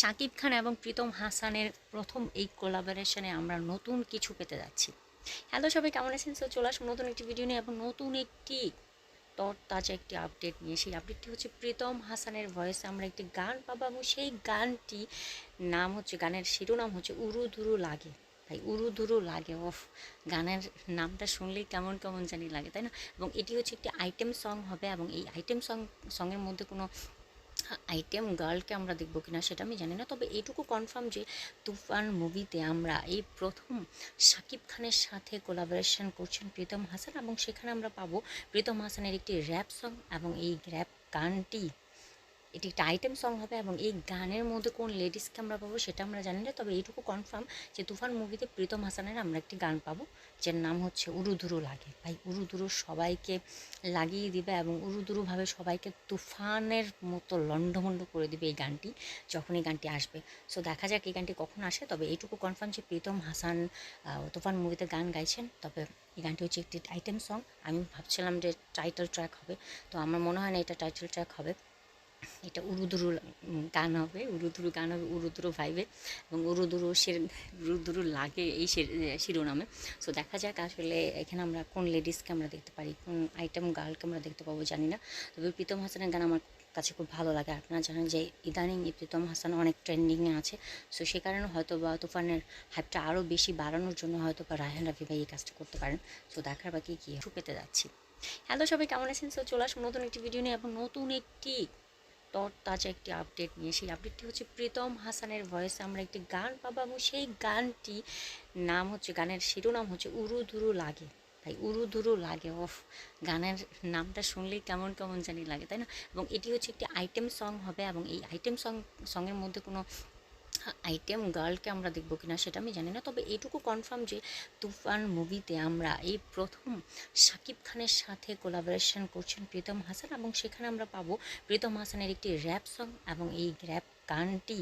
শাকিব খান এবং প্রীতম হাসানের প্রথম এই কোলাবোরেশনে আমরা নতুন কিছু পেতে যাচ্ছি। হ্যালো সবাই, কেমন আছেন? সো চলে আসুন নতুন একটি ভিডিও নিয়ে এবং নতুন একটি তর তাজা একটি আপডেট নিয়ে। সেই আপডেটটি হচ্ছে প্রীতম হাসানের ভয়েসে আমরা একটি গান পাবো এবং সেই গানটি নাম হচ্ছে, গানের শিরোনাম হচ্ছে, উরু ধুরু লাগে। ভাই উরু ধুরু লাগে অফ গানের নামটা শুনলেই কেমন কেমন জানি লাগে, তাই না? এবং এটি হচ্ছে একটি আইটেম সং হবে এবং এই আইটেম সং সঙের মধ্যে কোনো আইটেম গার্লকে আমরা দেখব কিনা সেটা আমি জানি না। তবে এইটুকু কনফার্ম যে তুফান মুভিতে আমরা এই প্রথম শাকিব খানের সাথে কোলাবোরেশন করছেন প্রীতম হাসান এবং সেখানে আমরা পাবো প্রীতম হাসানের একটি র্যাপ সং এবং এই র্যাপ গানটি এটি একটা আইটেম সং হবে এবং এই গানের মধ্যে কোন লেডিসকে আমরা পাবো সেটা আমরা জানি না। তবে এইটুকু কনফার্ম যে তুফান মুভিতে প্রীতম হাসানের আমরা একটি গান পাবো, যার নাম হচ্ছে উরুধুরু লাগে। ভাই উরুধুরু সবাইকে লাগিয়ে দিবে এবং উরুধুরুভাবে সবাইকে তুফানের মতো লণ্ডভণ্ড করে দিবে এই গানটি যখন এই গানটি আসবে। সো দেখা যাক এই গানটি কখন আসে। তবে এইটুকু কনফার্ম যে প্রীতম হাসান তুফান মুভিতে গান গাইছেন। তবে এই গানটি হচ্ছে একটি আইটেম সং আমি ভাবছিলাম যে টাইটেল ট্র্যাক হবে। তো আমার মনে হয় না এটা টাইটেল ট্র্যাক হবে। এটা উরুদুরু গান হবে, উরুদুরু গান হবে, উরুদুরু ভাইবে এবং উরুদুরু উরুদুরু লাগে এই শির- শিরোনামে। সো দেখা যাক আসলে এখানে আমরা কোন লেডিসকে আমরা দেখতে পারি, কোন আইটেম গার্লকে আমরা দেখতে পাবো জানি না। তবে প্রীতম হাসানের গান আমার কাছে খুব ভালো লাগে। আপনারা জানেন যে ইদানিং প্রীতম হাসান অনেক ট্রেন্ডিংয়ে আছে। সো সে কারণে হয়তো বা তুফানের হাইপটা আরও বেশি বাড়ানোর জন্য হয়তো বা রায়হান রাফি ভাই এই কাজটা করতে পারেন। সো দেখার বাকি কী পেতে যাচ্ছি। হ্যালো সবাই, কেমন আছেন? সো চলে আসুন নতুন একটি ভিডিও নিয়ে এবং নতুন একটি তর তাজা একটি আপডেট নিয়ে। সেই আপডেটটি হচ্ছে প্রীতম হাসানের ভয়েসে আমরা একটি গান পাবো এবং সেই গানটি নাম হচ্ছে, গানের শিরোনাম হচ্ছে উরু ধুরু লাগে। তাই উরু ধুরু লাগে অফ গানের নামটা শুনলেই কেমন কেমন জানি লাগে, তাই না? এবং এটি হচ্ছে একটি আইটেম সং হবে এবং এই আইটেম সং সঙের মধ্যে কোনো আইটেম গার্লকে আমরা দেখব কিনা সেটা আমি জানি না। তবে এইটুকু কনফার্ম যে তুফান মুভিতে আমরা এই প্রথম শাকিব খানের সাথে কোলাবোরেশন করছেন প্রীতম হাসান এবং সেখানে আমরা পাবো প্রীতম হাসানের একটি র্যাপ সং এবং এই র্যাপ গানটি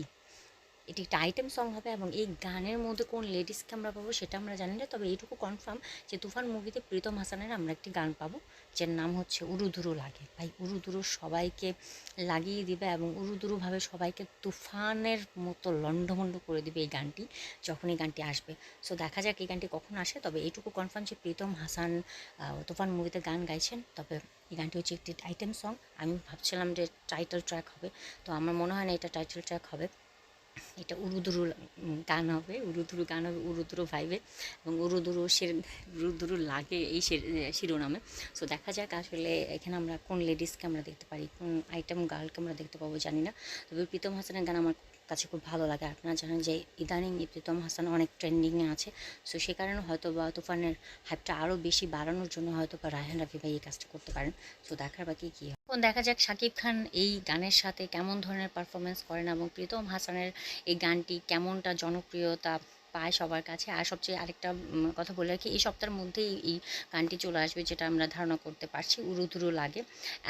এটি একটা আইটেম সং হবে এবং এই গানের মধ্যে কোন লেডিসকে আমরা পাবো সেটা আমরা জানি না। তবে এইটুকু কনফার্ম যে তুফান মুভিতে প্রীতম হাসানের আমরা একটি গান পাবো, যার নাম হচ্ছে উরুধুরু লাগে। ভাই উরুধুরু সবাইকে লাগিয়ে দিবে এবং উরুধুরুভাবে সবাইকে তুফানের মতো লণ্ডভণ্ড করে দিবে এই গানটি, যখন এই গানটি আসবে। সো দেখা যাক এই গানটি কখন আসে। তবে এইটুকু কনফার্ম যে প্রীতম হাসান তুফান মুভিতে গান গাইছেন। তবে এই গানটি হচ্ছে একটি আইটেম সং আমি ভাবছিলাম যে টাইটেল ট্র্যাক হবে। তো আমার মনে হয় না এটা টাইটেল ট্র্যাক হবে। এটা উরুদুরু গান হবে উরুদুরু গান হবে উরুদুরু ভাইবে এবং উরুদুরু উরুদুরু লাগে এই শির- শিরোনামে। সো দেখা যাক আসলে এখানে আমরা কোন লেডিসকে আমরা দেখতে পারি, কোন আইটেম গার্লকে আমরা দেখতে পাবো জানি না। তবে প্রীতম হাসানের গান আমার কাছে খুব ভালো লাগে। আপনারা জানেন যে ইদানিং ইফতিতম হাসান অনেক ট্রেন্ডিংয়ে আছে। সো সে কারণে হয়তো বা তুফানের হাইপটা আরও বেশি বাড়ানোর জন্য হয়তো বা রায়হান রাফি ভাই এই কাজটা করতে পারেন। সো দেখার বাকি কী হয়? এখন দেখা যাক শাকিব খান এই গানের সাথে কেমন ধরনের পারফরমেন্স করেন এবং প্রীতম হাসানের এই গানটি কেমনটা জনপ্রিয়তা পায় সবার কাছে। আর সবচেয়ে আরেকটা কথা বলে রাখি, এই সপ্তাহের মধ্যেই এই গানটি চলে আসবে যেটা আমরা ধারণা করতে পারছি উরুধুরু লাগে।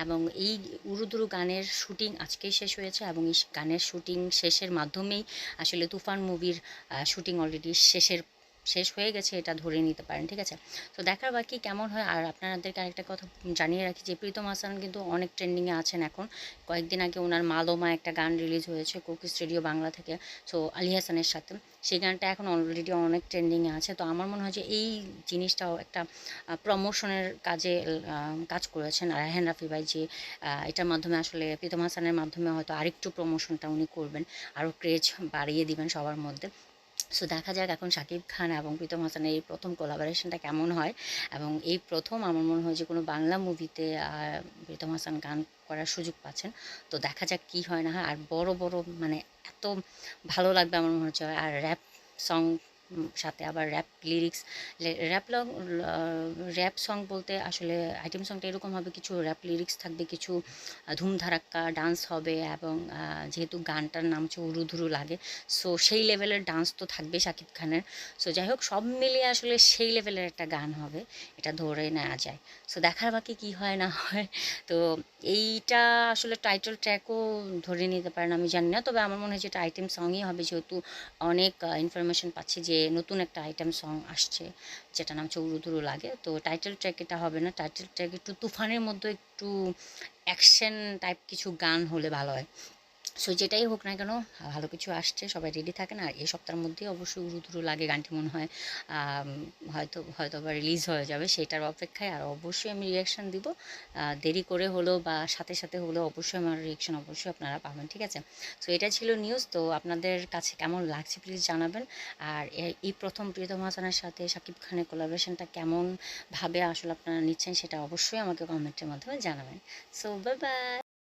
এবং এই উরুধুরু গানের শুটিং আজকেই শেষ হয়েছে এবং এই গানের শুটিং শেষের মাধ্যমেই আসলে তুফান মুভির শুটিং অলরেডি শেষের শেষ হয়ে গেছে, এটা ধরে নিতে পারেন, ঠিক আছে? তো দেখার বাকি কেমন হয়, আর আপনাদেরকে আরেকটা কথা জানিয়ে রাখি যে প্রীতম হাসান কিন্তু অনেক ট্রেন্ডিংয়ে আছেন এখন। কয়েকদিন আগে ওনার মালোমা একটা গান রিলিজ হয়েছে, কোকিস স্টুডিও বাংলা থেকে সো আলী হাসানের সাথে। সেই গানটা এখন অলরেডি অনেক ট্রেন্ডিংয়ে আছে। তো আমার মনে হয় যে এই জিনিসটাও একটা প্রমোশনের কাজে কাজ করেছেন রায়হান রাফি ভাই যে এটার মাধ্যমে আসলে প্রীতম হাসানের মাধ্যমে হয়তো আরেকটু প্রমোশনটা উনি করবেন আরও ক্রেজ বাড়িয়ে দিবেন সবার মধ্যে। সো দেখা যাক এখন শাকিব খান এবং প্রীতম হাসানের এই প্রথম কোলাবোরেশনটা কেমন হয়। এবং এই প্রথম আমার মনে হয় যে কোনো বাংলা মুভিতে প্রীতম হাসান গান করার সুযোগ পাচ্ছেন। তো দেখা যাক কি হয় না হয়। আর বড় বড় মানে এত ভালো লাগবে আমার মনে হচ্ছে। আর র্যাপ সং সাথে আবার rap lyrics rap rap song বলতে আসলে আইটেম সংটা এরকম হবে, কিছু র্যাপ লিরিক্স থাকবে, কিছু ধুমধারাক্কা ডান্স হবে এবং যেহেতু গানটার নাম হচ্ছে উরুধুরু লাগে সো সেই লেভেলের ডান্স তো থাকবে শাকিব খানের। সো যাই হোক, সব মিলিয়ে আসলে সেই লেভেলের একটা গান হবে, এটা ধরে নেওয়া যায়। সো দেখার বাকি কি হয় না হয়, তো এইটা আসলে টাইটেল ট্র্যাকও ধরে নিতে পারেন, আমি জানি না, তবে আমার মনে হয় যে এটা আইটেম সংই হবে, যেহেতু অনেক ইনফরমেশন পাচ্ছি যে নতুন একটা আইটেম সং আসছে যেটা নাম হচ্ছে লাগে। তো টাইটেল ট্র্যাক এটা হবে না টাইটেল ট্র্যাক একটু তুফানের মধ্যে একটু অ্যাকশন টাইপ কিছু গান হলে ভালো হয়। সো যেটাই হোক না কেন, ভালো কিছু আসছে, সবাই রেডি থাকেন। আর এই সপ্তাহের মধ্যেই অবশ্যই উরু দুরু লাগে, গানটি মনে হয় হয়তো হয়তো বা রিলিজ হয়ে যাবে সেটার অপেক্ষায়। আর অবশ্যই আমি রিয়াকশান দিব। দেরি করে হলেও বা সাথে সাথে হলেও অবশ্যই আমার রিয়াকশান অবশ্যই আপনারা পাবেন, ঠিক আছে? সো এটা ছিল নিউজ তো আপনাদের কাছে কেমন লাগছে প্লিজ জানাবেন। আর এই প্রথম প্রিয়তম হাসানের সাথে শাকিব খানের কোলাবরেশনটা কেমন ভাবে আসলে আপনারা নিচ্ছেন সেটা অবশ্যই আমাকে কমেন্টের মাধ্যমে জানাবেন। So bye bye